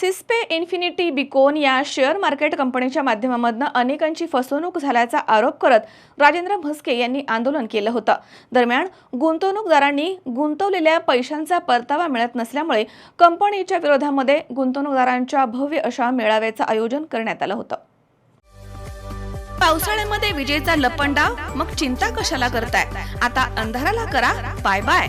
सिस्पे infinity बिकोन या share market कंपनीच्या माध्यमामधनं अनेकांची फसवणूक झाल्याचा आरोप करत राजेंद्र म्हस्के यांनी आंदोलन केलं होतं. दरम्यान गुंतवणूकदारांनी गुंतवलेल्या पैशांचा परतावा मिळत नसल्यामुळे कंपनीच्या विरोधामध्ये गुंतवणूकदारांच्या भव्य अशा मेळाव्याचं आयोजन करण्यात आलं होतं. पावसाळ्यामध्ये विजेचा लपंडाव? मग चिंता कशाला करताय? आता अंधाराला करा. Bye bye.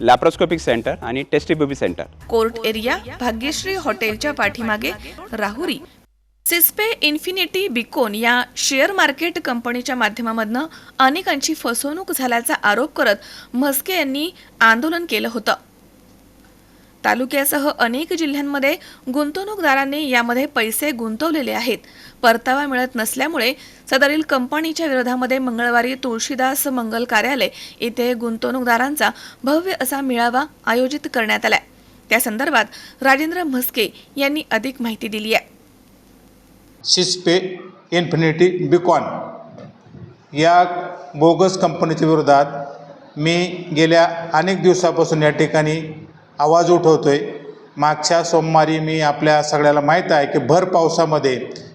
लॅप्रोस्कोपिक सेंटर आणि test tube baby centre court area Bhagyashree हॉटेलच्या पाठीमागे राहुरी. सिस्पे इन्फिनिटी बिकोन या शेअर मार्केट कंपनीच्या माध्यमामधनं अनेकांची फसवणूक झाल्याचा आरोप करत म्हस्के यांनी आंदोलन केलं होतं. तालुक्यासह अनेक जिल्ह्यांमध्ये गुंतवणूकदारांनी यामध्ये पैसे गुंतवलेले आहेत. परतावा मिळत नसल्यामुळे सदरील कंपनीच्या विरोधामध्ये मंगळवारी तुळशीदास मंगल कार्यालय येथे गुंतवणूकदारांचा भव्य असा मेळावा आयोजित करण्यात आला त्या संदर्भात राजेंद्र म्हस्के यांनी अधिक माहिती दिली आहे. शिस्पे इन्फिनिटी बिकॉन या बोगस कंपनीच्या विरोधात मी गेल्या अनेक दिवसापासून या ठिकाणी आवाज उठवतो आहे मागच्या सोमवारी मी आपल्या सगळ्याला माहीत आहे की भर पावसामध्ये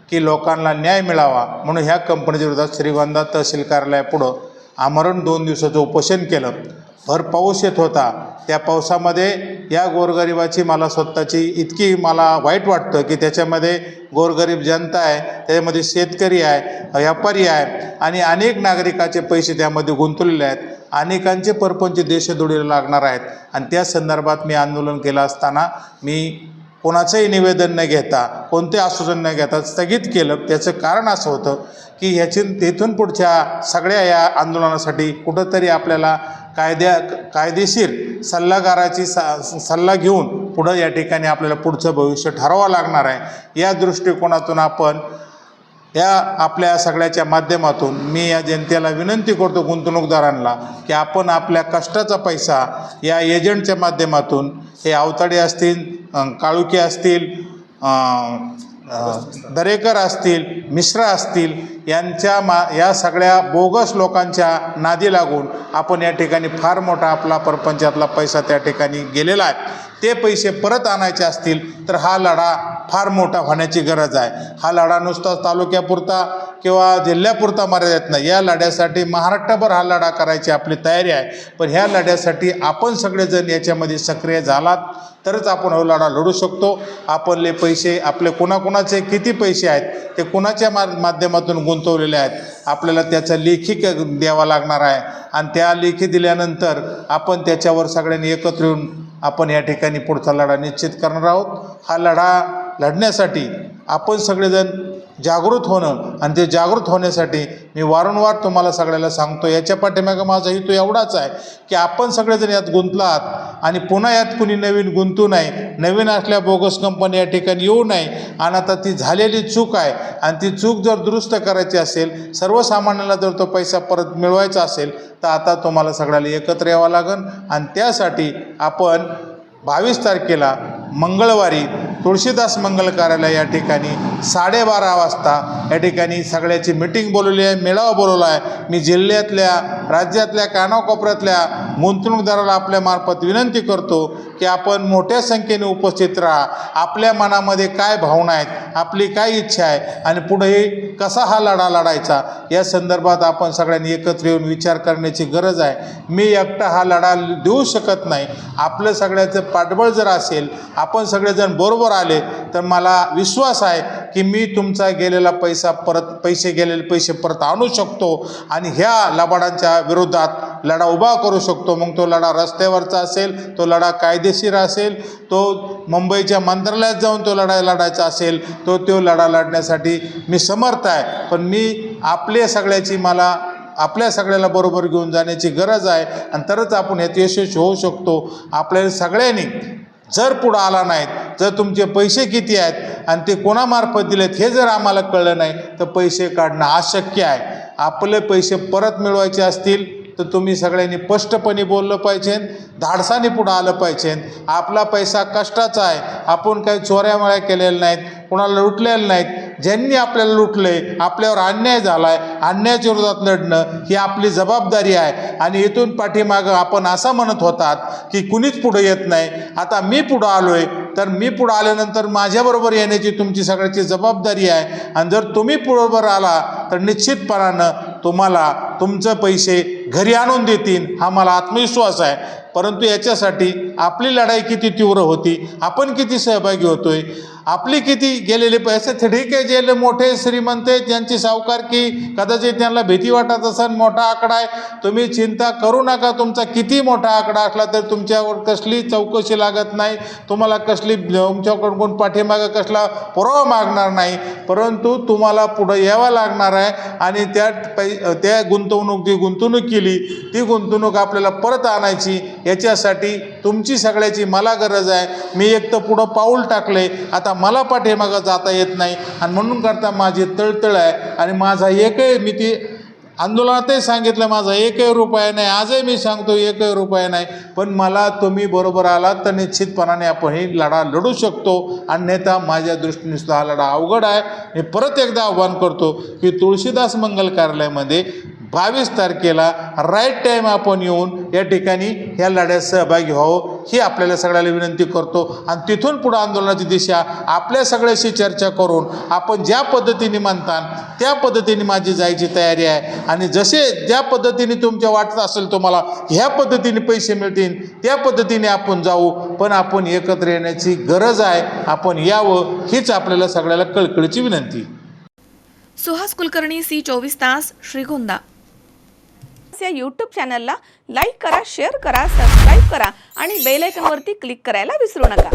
की लोकांना न्याय मिळावा म्हणून ह्या कंपनीच्या विरोधात श्रीगोंदा तहसील कार्यालयापुढं आमरण दोन दिवसाचं उपोषण केलं. भर पाऊस येत होता. त्या पावसामध्ये या गोरगरिबाची मला स्वतःची इतकी मला वाईट वाटतं की त्याच्यामध्ये गोरगरीब जनता आहे त्याच्यामध्ये शेतकरी आहे व्यापारी आहे आणि अनेक नागरिकाचे पैसे त्यामध्ये गुंतवलेले आहेत. अनेकांचे परपंच देशदोडीला लागणार आहेत. आणि त्या संदर्भात मी आंदोलन केलं असताना मी कोणाचंही निवेदन न घेता कोणते आश्वासन न घेता स्थगित केलं. त्याचं कारण असं होतं की ह्याची तेथून पुढच्या सगळ्या या आंदोलनासाठी कुठंतरी आपल्याला कायद्या कायदेशीर सल्लागाराची सा सल्ला घेऊन पुढं या ठिकाणी आपल्याला पुढचं भविष्य ठरवावं लागणार आहे. या दृष्टिकोनातून आपण या आपल्या सगळ्याच्या माध्यमातून मी या जनतेला विनंती करतो गुंतवणूकदारांना की आपण आपल्या कष्टाचा पैसा या एजंटच्या माध्यमातून हे अवताडे असतील काळुके असतील दरेकर असतील मिश्रा असतील यांच्या मा या सगळ्या बोगस लोकांच्या नादी लागून आपण या ठिकाणी फार मोठा आपला परपंचातला पैसा त्या ठिकाणी गेलेला आहे. ते पैसे परत आणायचे असतील तर हा लढा फार मोठा होण्याची गरज आहे. हा लढा नुसताच तालुक्यापुरता किंवा जिल्ह्यापुरता मर्यादित नाही. या लढ्यासाठी महाराष्ट्रभर हा लढा करायची आपली तयारी आहे. पण ह्या लढ्यासाठी आपण सगळेजण याच्यामध्ये सक्रिय झालात तरच आपण हा लढा लढू शकतो. आपले पैसे आपले कोणाकोणाचे किती पैसे आहेत ते कुणाच्या मा माध्यमातून गुंतवलेले आहेत आपल्याला त्याचा लेखी क द्यावा लागणार आहे. आणि त्या लेखी दिल्यानंतर आपण त्याच्यावर सगळ्यांनी एकत्र येऊन आपण या ठिकाणी पुढचा लढा निश्चित करणार आहोत. हा लढा लढण्यासाठी आपण सगळेजण जागृत होणं आणि ते जागृत होण्यासाठी मी वारंवार तुम्हाला सगळ्याला सांगतो याच्या पाठीमागं माझा हेतू एवढाच आहे की आपण सगळेजण यात गुंतलात आणि पुन्हा यात कुणी नवीन गुंतू नये नवीन असल्या बोगस कंपनी या ठिकाणी येऊ नये आणि आता ती झालेली चूक आहे आणि ती चूक जर दुरुस्त करायची असेल सर्वसामान्याला जर तो पैसा परत मिळवायचा असेल तर आता तुम्हाला सगळ्याला एकत्र यावं लागेल आणि त्यासाठी आपण बावीस तारखेला मंगळवारी तुळशीदास मंगल कार्यालय या ठिकाणी साडेबारा वाजता या ठिकाणी सगळ्याची मिटिंग बोलवली आहे मेळावा बोलवला आहे. मी जिल्ह्यातल्या राज्यातल्या कानाकोपऱ्यातल्या गुंतवणूकदाराला आपल्यामार्फत विनंती करतो की आपण मोठ्या संख्येने उपस्थित राहा. आपल्या मनामध्ये काय भावना आहेत आपली काय इच्छा आहे आणि पुढे कसा हा लढा लढायचा या संदर्भात आपण सगळ्यांनी एकत्र येऊन विचार करण्याची गरज आहे. मी एकटा हा लढा देऊ शकत नाही. आपलं सगळ्याचं पाठबळ जर असेल आपण सगळेजण बरोबर आले तर मला विश्वास आहे की मी तुमचा गेलेला पैसा परत पैसे गेलेले पैसे परत आणू शकतो आणि ह्या लबाडांच्या विरोधात लढा उभा करू शकतो. मग तो लढा रस्त्यावरचा असेल तो लढा कायदेशीर असेल तो मुंबईच्या मंत्रालयात जाऊन तो लढा लढायचा असेल तो तो लढा लढण्यासाठी मी समर्थ आहे. पण मी आपल्या सगळ्याची मला आपल्या सगळ्याला बरोबर घेऊन जाण्याची गरज आहे आणि तरच आपण यात यशस्वी होऊ शकतो. आपल्याला सगळ्यांनी जर पुढं आला नाहीत जर तुमचे पैसे किती आहेत आणि ते कोणामार्फत दिलेत हे जर आम्हाला कळलं नाही तर पैसे काढणं अशक्य आहे. आपले पैसे परत मिळवायचे असतील तर तुम्ही सगळ्यांनी स्पष्टपणे बोललं पाहिजे धाडसाने पुढं आलं पाहिजे. आपला पैसा कष्टाचा आहे. आपण काही चोऱ्यामळ्या केलेल्या नाहीत कोणाला लुटलेलं नाहीत. ज्यांनी आपल्याला लुटले आपल्यावर अन्याय झाला आहे अन्यायाच्या विरोधात लढणं ही आपली जबाबदारी आहे. आणि इथून पाठीमागं आपण असं म्हणत होतात की कुणीच पुढं येत नाही. आता मी पुढं आलो आहे तर मी पुढं आल्यानंतर माझ्याबरोबर येण्याची तुमची सगळ्याची जबाबदारी आहे. आणि जर तुम्ही बरोबर आला तर निश्चितपणानं तुम्हाला तुमचं पैसे घरी आणून देतील हा मला आत्मविश्वास आहे. परंतु याच्यासाठी आपली लढाई किती तीव्र होती आपण किती सहभागी होतोय आपली किती गेलेले पैसे तर ठीक आहे जे मोठे श्रीमंत आहेत त्यांची सावकारकी कदाचित त्यांना भीती वाटत असेल मोठा आकडा आहे. तुम्ही चिंता करू नका तुमचा किती मोठा आकडा असला तर तुमच्यावर कसली चौकशी लागत नाही. तुम्हाला कसली तुमच्याकडून कोण पाठीमागं कसला पुरावा मागणार नाही. परंतु तुम्हाला पुढं यावं लागणार आहे आणि त्या पै त्या गुंतवणूक जी गुंतवणूक केली ती गुंतवणूक आपल्याला परत आणायची याच्यासाठी तुमची सगळ्याची मला गरज आहे. मी एक तर पुढं पाऊल टाकले आता मला पाठीमागं जाता येत नाही. आणि म्हणून करता माझी तळतळ आहे. आणि माझा एकही मी ती आंदोलनातही सांगितलं माझा एकही रुपया नाही. आजही मी सांगतो एकही रुपया नाही. पण मला तुम्ही बरोबर आलात तर निश्चितपणाने आपण ही लढा लढू शकतो. अन्यथा माझ्या दृष्टीने सुद्धा हा लढा अवघड आहे. मी परत एकदा आव्हान करतो की तुळशीदास मंगल कार्यालयामध्ये बावीस तारखेला राईट टाईम आपण येऊन या ठिकाणी ह्या लढ्यात सहभागी व्हावं ही आपल्याला सगळ्याला विनंती करतो. आणि तिथून पुढं आंदोलनाची दिशा आपल्या सगळ्याशी चर्चा करून आपण ज्या पद्धतीने म्हणतान त्या पद्धतीने माझी जायची तयारी आहे. आणि जसे ज्या पद्धतीने तुमच्या वाटत असेल तुम्हाला ह्या पद्धतीने पैसे मिळतील त्या पद्धतीने आपण जाऊ. पण आपण एकत्र येण्याची गरज आहे. आपण यावं हीच आपल्याला सगळ्याला कळकळीची विनंती. सुहास कुलकर्णी सी चोवीस तास श्रीगोंदा. या यूट्यूब चॅनलला लाईक करा शेअर करा सबस्क्राईब करा आणि बेल क्लिक करायला विसरू नका.